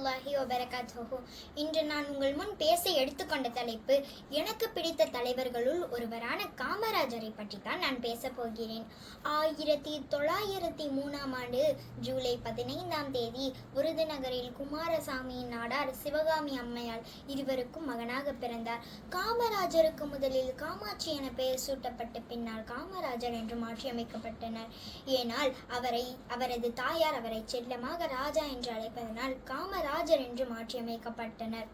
வரமத்துல்லாஹி வரஹ்மத்துல்லாஹி இன்று நான் உங்கள் முன் பேச எடுத்துக்கொண்ட தலைப்பு எனக்கு பிடித்த தலைவர்களுள் ஒருவரான காமராஜரை பற்றி தான் நான் பேச போகிறேன். ஆயிரத்தி தொள்ளாயிரத்தி மூணாம் ஆண்டு ஜூலை பதினைந்தாம் தேதி விருதுநகரில் குமாரசாமியின் நாடார் சிவகாமி அம்மையால் இருவருக்கும் மகனாக பிறந்தார். காமராஜருக்கு முதலில் காமாட்சி என பெயர் சூட்டப்பட்ட பின்னால் காமராஜர் என்று மாற்றியமைக்கப்பட்டனர் ஏனால் அவரை அவரது தாயார் அவரை செல்லமாக ராஜா என்று அழைப்பதனால் ராஜர் என்று மாற்றியமைக்கப்பட்டனர்.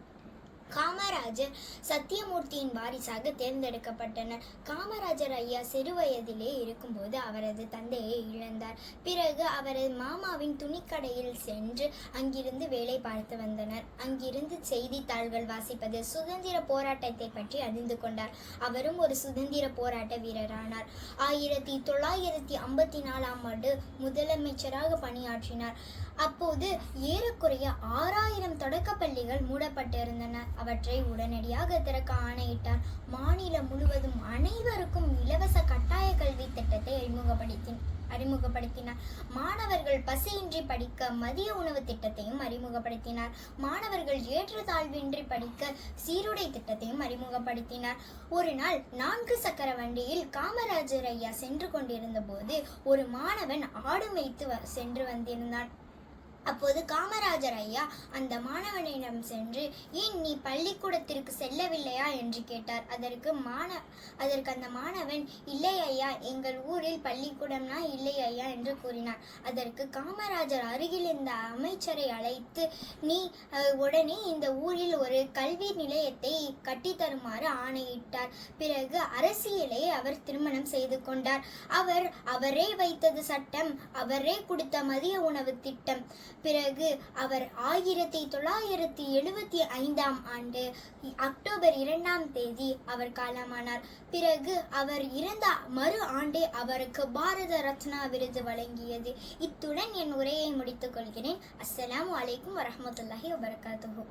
காமராஜர் சத்தியமூர்த்தியின் வாரிசாக தேர்ந்தெடுக்கப்பட்டனர். காமராஜர் ஐயா சிறுவயதிலே இருக்கும்போது அவரது தந்தையை இழந்தார். பிறகு அவரது மாமாவின் துணிக்கடையில் சென்று அங்கிருந்து வேலை பார்த்து வந்தனர். அங்கிருந்து செய்தித்தாள்கள் வாசிப்பது சுதந்திர போராட்டத்தை பற்றி அறிந்து கொண்டார். அவரும் ஒரு சுதந்திர போராட்ட வீரரானார். ஆயிரத்தி தொள்ளாயிரத்தி ஐம்பத்தி நாலாம் ஆண்டு முதலமைச்சராக பணியாற்றினார். அப்போது ஏறக்குறைய ஆறாயிரம் தொடக்கப்பள்ளிகள் மூடப்பட்டிருந்தன. அவற்றை உடனடியாக திறக்க ஆணையிட்டார். மாநிலம் முழுவதும் அனைவருக்கும் இலவச கட்டாய கல்வி திட்டத்தை அறிமுகப்படுத்தி அறிமுகப்படுத்தினார். மாணவர்கள் பசியின்றி படிக்க மதிய உணவு திட்டத்தையும் அறிமுகப்படுத்தினார். மாணவர்கள் ஏற்றத்தாழ்வின்றி படிக்க சீருடை திட்டத்தையும் அறிமுகப்படுத்தினார். ஒரு நாள் நான்கு சக்கர வண்டியில் காமராஜர் ஐயா சென்று கொண்டிருந்த போது ஒரு மாணவன் ஆடு மேய்த்து வ- சென்று வந்திருந்தான். அப்போது காமராஜர் ஐயா அந்த மாணவனிடம் சென்று ஏன் நீ பள்ளிக்கூடத்திற்கு செல்லவில்லையா? என்று கேட்டார். அதற்கு மாண அதற்கு அந்த மாணவன் இல்லை ஐயா எங்கள் ஊரில் பள்ளிக்கூடம்னா இல்லை ஐயா என்று கூறினார் அதற்கு காமராஜர் அருகில் இருந்த அமைச்சரை அழைத்து நீ உடனே இந்த ஊரில் ஒரு கல்வி நிலையத்தை கட்டித்தருமாறு ஆணையிட்டார். பிறகு அரசியலை அவர் திருமணம் செய்து கொண்டார். அவர் அவரே வைத்தது சட்டம் அவரே கொடுத்த மதிய உணவு திட்டம். பிறகு அவர் ஆயிரத்தி தொள்ளாயிரத்தி எழுபத்தி ஐந்தாம் ஆண்டு அக்டோபர் இரண்டாம் தேதி அவர் காலமானார். பிறகு அவர் இறந்த மறு ஆண்டே அவருக்கு பாரத ரத்னா விருது வழங்கியது. இத்துடன் என் உரையை முடித்துக் கொள்கிறேன். அஸ்ஸலாம் அலைக்கும் வரமத்துல்லாஹி வபரகாத்துஹு.